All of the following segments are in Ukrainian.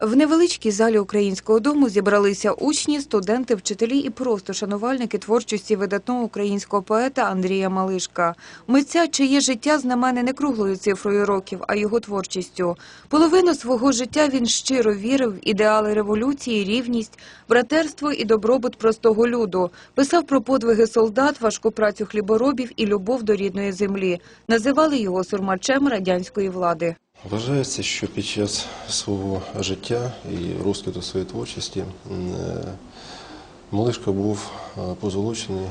В невеличкій залі українського дому зібралися учні, студенти, вчителі і просто шанувальники творчості видатного українського поета Андрія Малишка. Митця, чиє життя знамене не круглою цифрою років, а його творчістю. Половину свого життя він щиро вірив в ідеали революції, рівність, братерство і добробут простого люду. Писав про подвиги солдат, важку працю хліборобів і любов до рідної землі. Називали його сурмачем радянської влади. Вважається, що під час свого життя і розквіту своєї творчості е, був е, позолочений е,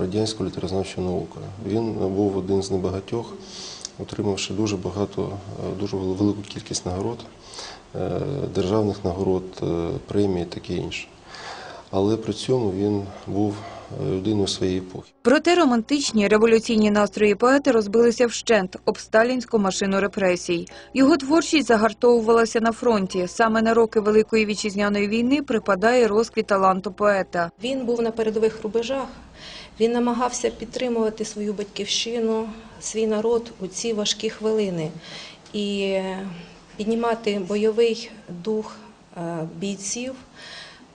радянською літерознавчою наукою. Він був один з небагатьох, отримавши дуже багато, дуже велику кількість нагород, державних нагород, премій таке інше. Але при цьому він був людиною своєї епохи. Проте романтичні революційні настрої поета розбилися вщент об сталінську машину репресій. Його творчість загартовувалася на фронті. Саме на роки Великої вітчизняної війни припадає розквіт таланту поета. Він був на передових рубежах. Він намагався підтримувати свою батьківщину, свій народ у ці важкі хвилини і піднімати бойовий дух е, бійців,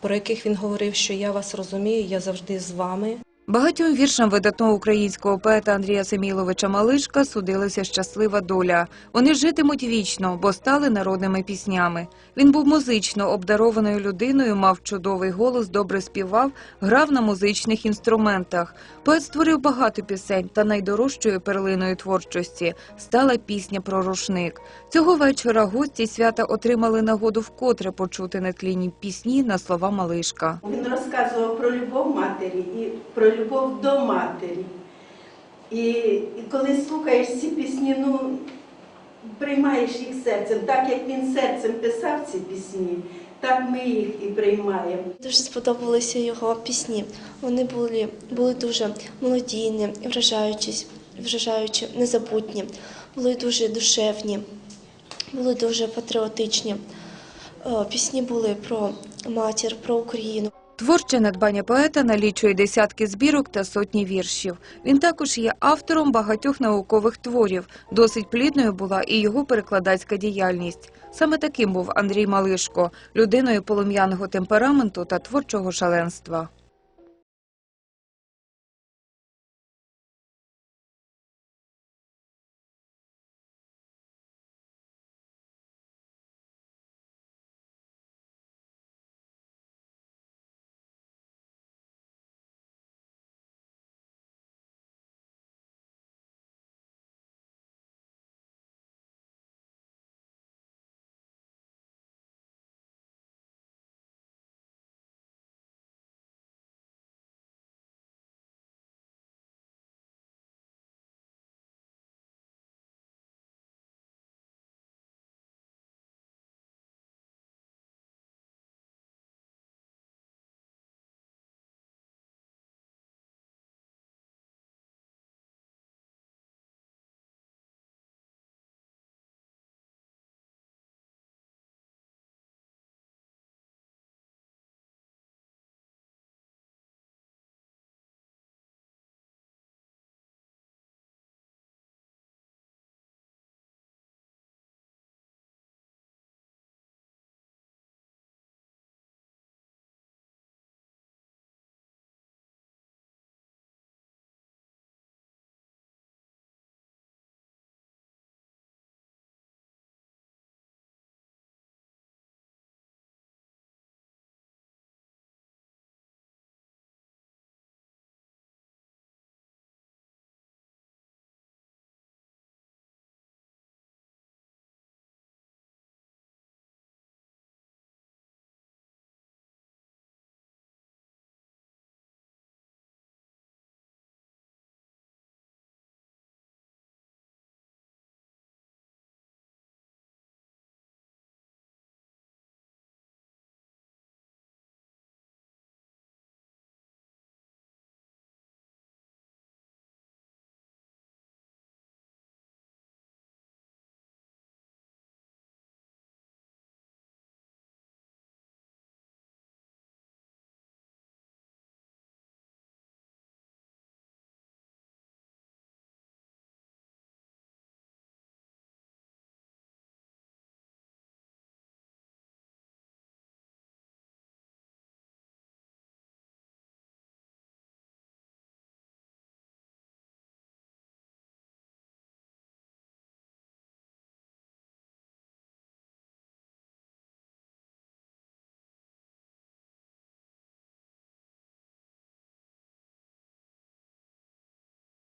про яких він говорив, що я вас розумію, я завжди з вами. Багатьом віршам видатного українського поета Андрія Семіловича Малишка судилася щаслива доля. Вони житимуть вічно, бо стали народними піснями. Він був музично обдарованою людиною, мав чудовий голос, добре співав, грав на музичних інструментах. Поет створив багато пісень, та найдорожчою перлиною творчості стала пісня про рушник. Цього вечора гості свята отримали нагоду вкотре почути нетлінні пісні на слова Малишка. Він розказував про любов матері і про любов до матері. І, і коли слухаєш ці пісні, ну приймаєш їх серцем. Так як він серцем писав ці пісні, так ми їх і приймаємо. Дуже сподобалися його пісні. Вони були, були дуже мелодійні, вражаючі, вражаючі, незабутні, були дуже душевні, були дуже патріотичні. Е, Пісні були про матір, про Україну. Творче надбання поета налічує десятки збірок та сотні віршів. Він також є автором багатьох наукових творів. Досить плідною була і його перекладацька діяльність. Саме таким був Андрій Малишко, людиною полум'яного темпераменту та творчого шаленства.